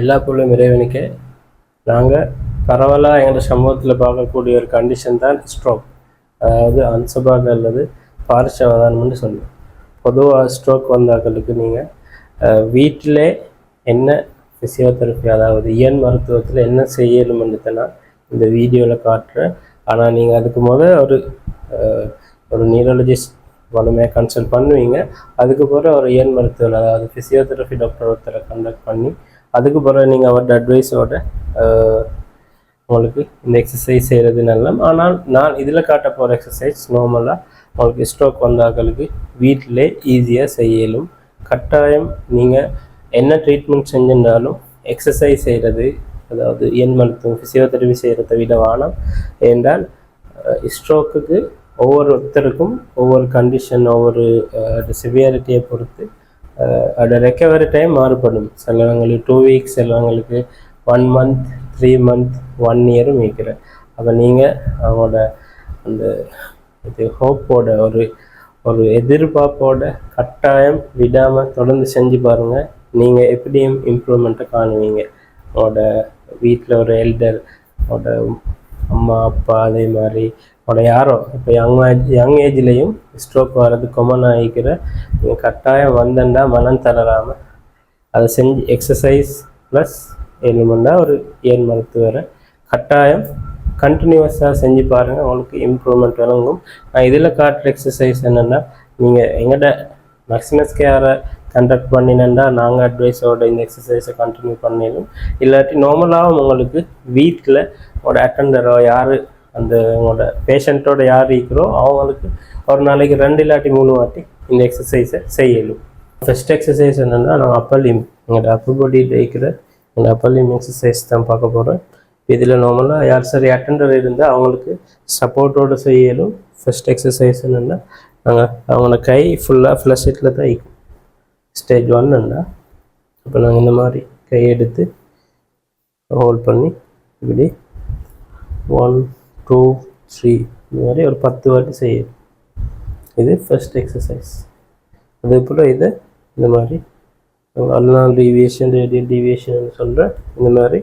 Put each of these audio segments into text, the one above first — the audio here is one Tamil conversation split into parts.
எல்லா பொருளும் இறைவனுக்கே. நாங்கள் பரவலாக எங்கள் சமூகத்தில் பார்க்கக்கூடிய ஒரு கண்டிஷன் தான் ஸ்ட்ரோக் அதாவது அன்சபாக அல்லது பாரிசவதானம்னு சொல்லுவோம். பொதுவாக ஸ்ட்ரோக் வந்தாக்களுக்கு நீங்கள் வீட்டிலே என்ன ஃபிசியோதெரப்பி அதாவது இயன் மருத்துவத்தில் என்ன செய்யணும்னு நான் இந்த வீடியோவில் காட்டுறேன் ஆனால் நீங்கள் அதுக்கு முதல் ஒரு ஒரு நியூரலஜிஸ்ட் வலுமையாக கன்சல்ட் பண்ணுவீங்க. அதுக்கு பிறகு ஒரு இயன் மருத்துவர் அதாவது ஃபிசியோதெரப்பி டாக்டர் ஒருத்தரை கண்டக்ட் பண்ணி அதுக்கு பிறகு நீங்கள் அவரோட அட்வைஸோட உங்களுக்கு இந்த எக்ஸசைஸ் செய்கிறது நல்லம் ஆனால் நான் இதில் காட்ட போகிற எக்ஸசைஸ் நார்மலாக உங்களுக்கு ஸ்ட்ரோக் வந்தாக்களுக்கு வீட்டிலே ஈஸியாக செய்யலும். கட்டாயம் நீங்கள் என்ன ட்ரீட்மெண்ட் செஞ்சிருந்தாலும் எக்ஸசைஸ் செய்கிறது அதாவது என் மருத்துவம் ஃபிசியோதெரபி செய்கிறத விட வானம் ஏன்றால் ஸ்ட்ரோக்குக்கு ஒவ்வொருத்தருக்கும் ஒவ்வொரு கண்டிஷன் ஒவ்வொரு சிவியாரிட்டியை பொறுத்து அதோட ரெக்கவரி டைம் மாறுபடும். சிலவங்களுக்கு டூ வீக்ஸ் சிலவங்களுக்கு one month three month one இயரும் இருக்கிறேன் அப்போ நீங்கள் அவங்களோட அந்த இது ஹோப்போட ஒரு ஒரு எதிர்பார்ப்போட கட்டாயம் விடாமல் தொடர்ந்து செஞ்சு பாருங்கள் நீங்கள் எப்படியும் இம்ப்ரூவ்மெண்ட்டை காணுவீங்க. அவங்களோட வீட்டில் ஒரு எல்டர் அவங்களோட அம்மா அப்பா அதே மாதிரி உங்களோட யாரோ இப்போ யங் யங் ஏஜ்லேயும் ஸ்ட்ரோக் வர்றது கொமன் ஆகிக்கிற நீங்கள் கட்டாயம் வந்தண்டா மனம் தளராமல் அதை செஞ்சு எக்ஸசைஸ் ப்ளஸ் எலிமெண்டா ஒரு ஏன் மருத்துவரை கட்டாயம் கண்டினியூஸாக செஞ்சு பாருங்கள் உங்களுக்கு இம்ப்ரூவ்மெண்ட் விளங்கும் நான் இதில் காட்டுற எக்ஸசைஸ் என்னென்னா நீங்கள் எங்கள்கிட்ட மேக்ஸிமஸ் கேரை கண்டக்ட் பண்ணினேன்டா நாங்கள் அட்வைஸோட இந்த எக்ஸசைஸை கண்டினியூ பண்ணிடும் இல்லாட்டி நார்மலாகவும் உங்களுக்கு வீட்டில் ஒரு அட்டண்டரோ யார் அந்த உங்களோட பேஷண்ட்டோட யார் இருக்கிறோ அவங்களுக்கு ஒரு நாளைக்கு ரெண்டு இல்லாட்டி மூணு வாட்டி இந்த எக்ஸசைஸை செய்யலும் ஃபஸ்ட் எக்ஸசைஸ் என்னென்னா நான் அப்பர் லிம் எங்களோட அப்பர் பாடியில் இருக்கிற இந்த அப்பர் லிம் எக்ஸசைஸ் தான் பார்க்க போகிறேன் இதில் நார்மலாக யார் சரி அட்டெண்டர் இருந்தால் அவங்களுக்கு சப்போர்ட்டோடு செய்யலும் ஃபஸ்ட் எக்ஸசைஸ் என்னென்னா நாங்கள் அவங்களோட கை ஃபுல்லாக ஃப்ளஷிட்டில் தான் இருக்கும் ஸ்டேஜ் ஒன்னுண்டா இப்போ நாங்கள் இந்த மாதிரி கை எடுத்து ஹோல்ட் பண்ணி இப்படி ஒன் டூ த்ரீ இந்த மாதிரி ஒரு பத்து வாட்டி செய்யணும். இது ஃபஸ்ட் எக்ஸசைஸ் அதே போல் இதை இந்த மாதிரி அல்னால் டிவியேஷன் ரேடியல் டிவியேஷன் சொல்கிற இந்த மாதிரி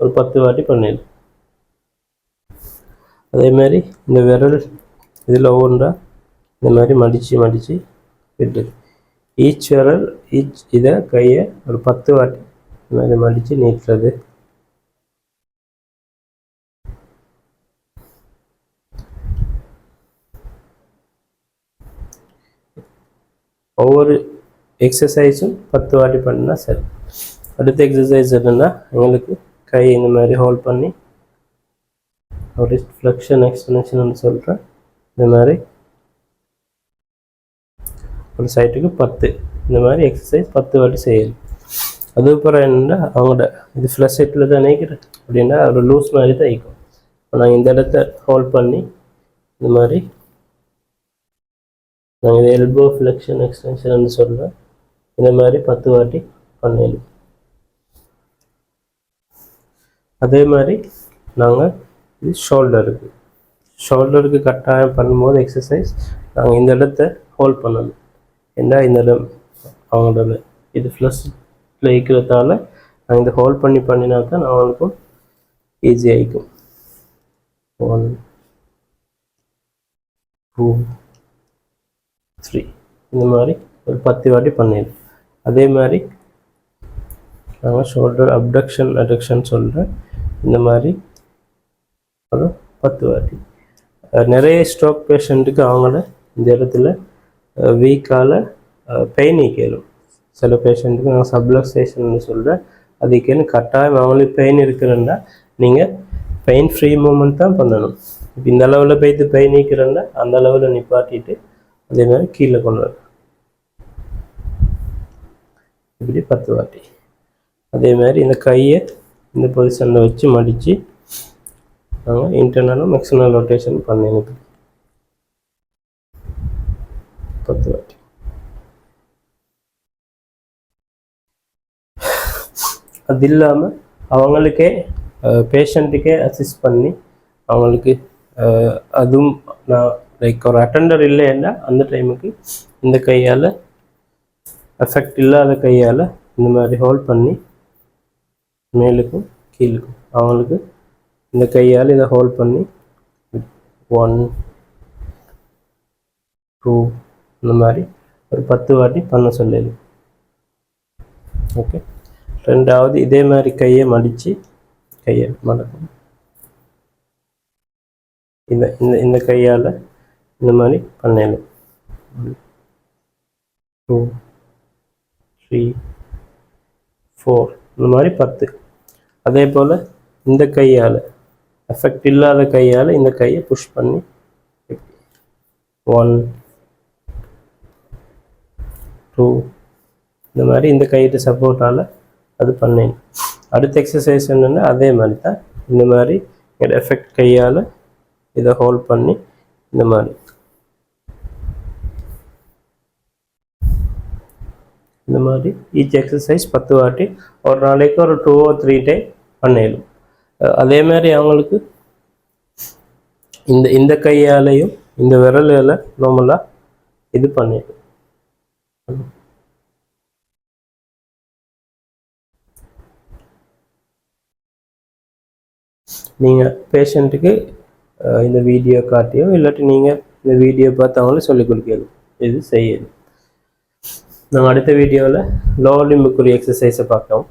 ஒரு பத்து வாட்டி பண்ணிடும் அதே மாதிரி இந்த விரல் இதில் ஒவ்வொன்றா இந்த மாதிரி மடித்து மடித்து விட்டு. ஈச் விரல் ஈச் இதை கையை ஒரு பத்து வாட்டி இந்த மாதிரி மடித்து நீட்டுறது. ஒவ்வொரு எக்ஸசைஸும் பத்து வாட்டி பண்ணால் சரி. அடுத்த எக்ஸசைஸ் என்னென்னா எங்களுக்கு கை இந்த மாதிரி ஹோல்ட் பண்ணி ஒரு ஃப்ளெக்ஷன் எக்ஸ்டென்ஷன் சொல்கிறேன் இந்த மாதிரி ஒரு சைட்டுக்கு பத்து. இந்த மாதிரி எக்ஸசைஸ் பத்து வாட்டி செய்யணும். அதுக்கப்புறம் என்னென்னா அவங்களோட இது ஃப்ளஷ் சைட்டில் தான் நினைக்கிறேன். அப்படின்னா ஒரு லூஸ் மாதிரி தான் இருக்கும். நாங்கள் இந்த இடத்த ஹோல்ட் பண்ணி இந்த மாதிரி நாங்கள் இது எல்போ ஃப்ளெக்ஷன் எக்ஸ்டென்ஷன் சொல்கிறேன் இந்த மாதிரி பத்து வாட்டி பண்ணிடலாம் அதே மாதிரி நாங்கள் இது ஷோல்டருக்கு ஷோல்டருக்கு கட்டாயம் பண்ணும்போது எக்ஸசைஸ் நாங்கள் இந்த இடத்த ஹோல்ட் பண்ணணும். ஏன்னா இந்த இடம் அவங்களோட இது ஃப்ளஷில் இருக்கிறதால நாங்கள் இதை ஹோல்ட் பண்ணி பண்ணினா தான் அவங்களுக்கும் ஈஸியாக இருக்கும் ஒன் டூ த்ரீ இந்த மாதிரி ஒரு பத்து வாட்டி பண்ணிடலாம் அதே மாதிரி நாங்கள் ஷோல்டர் அப்டக்ஷன் அடக்ஷன் சொல்கிறேன் இந்த மாதிரி ஒரு பத்து வாட்டி. நிறைய ஸ்ட்ரோக் பேஷண்ட்டுக்கு அவங்கள இந்த இடத்துல வீக்கால் பெயின் நீக்கிடும். சில பேஷண்ட்டுக்கு நான் சப்ளக்சேஷன் சொல்கிறேன் அதுக்கேன்னு கட்டாயம் அவங்களுக்கு பெயின் இருக்கிறேன்னா நீங்கள் பெயின் ஃப்ரீ மூமெண்ட் தான் பண்ணணும். இப்போ இந்த அளவில் போய்த்து பெயின் நீக்கிறேன்னா அந்த அளவில் நிப்பாட்டிட்டு அதே மாதிரி கீழே கொண்டு வரணும் இப்படி பத்து வாட்டி. அதே மாதிரி இந்த கையை இந்த பொசிஷனில் வச்சு மடித்து நாங்கள் இன்டர்னலும் எக்ஸ்டர்னல் ரொட்டேஷன் பண்ணிடுது பத்து வாட்டி. அது இல்லாமல் அவங்களுக்கே பேஷண்ட்டுக்கே அசிஸ்ட் பண்ணி அவங்களுக்கு அதுவும் நான் லைக் ஒரு அட்டெண்டர் இல்லைன்னா அந்த டைமுக்கு இந்த கையால் எஃபெக்ட் இல்லாத கையால் இந்த மாதிரி ஹோல்ட் பண்ணி மேலுக்கும் கீழுக்கும். அவங்களுக்கு இந்த கையால் இதை ஹோல்ட் பண்ணி ஒன் டூ இந்த மாதிரி ஒரு பத்து வாட்டி பண்ண சொல்லு. ஓகே ரெண்டாவது இதே மாதிரி கையை மடித்து கையை மடக்கும். இந்த இந்த இந்த கையால் இந்த மாதிரி பண்ணணும் டூ த்ரீ ஃபோர் இந்த மாதிரி பத்து. அதே போல் இந்த கையால் எஃபெக்ட் இல்லாத கையால் இந்த கையை புஷ் பண்ணி ஒன் டூ இந்த மாதிரி இந்த கையிட்ட சப்போர்ட்டால் அது பண்ணேன். அடுத்த எக்ஸசைஸ் என்னென்னா அதே மாதிரி தான். இந்த மாதிரி எஃபெக்ட் கையால் இதை ஹோல்ட் பண்ணி இந்த மாதிரி. இந்த மாதிரி ஈச் எக்ஸசைஸ் பத்து வாட்டி ஒரு நாளைக்கு ஒரு டூ ஓ த்ரீ டைம் பண்ணிடலாம் அதே மாதிரி அவங்களுக்கு இந்த இந்த கையாலையும் இந்த விரலால் நார்மலாக இது பண்ணிடும் நீங்கள் பேஷண்ட்டுக்கு இந்த வீடியோ காட்டியோ இல்லாட்டி நீங்கள் இந்த வீடியோ பார்த்து அவங்களே சொல்லிக் கொடுக்கணும். இது செய்யணும். நம்ம அடுத்த வீடியோவில் லோ லிம்புக்குரிய எக்ஸசைஸை பார்க்கலாம்.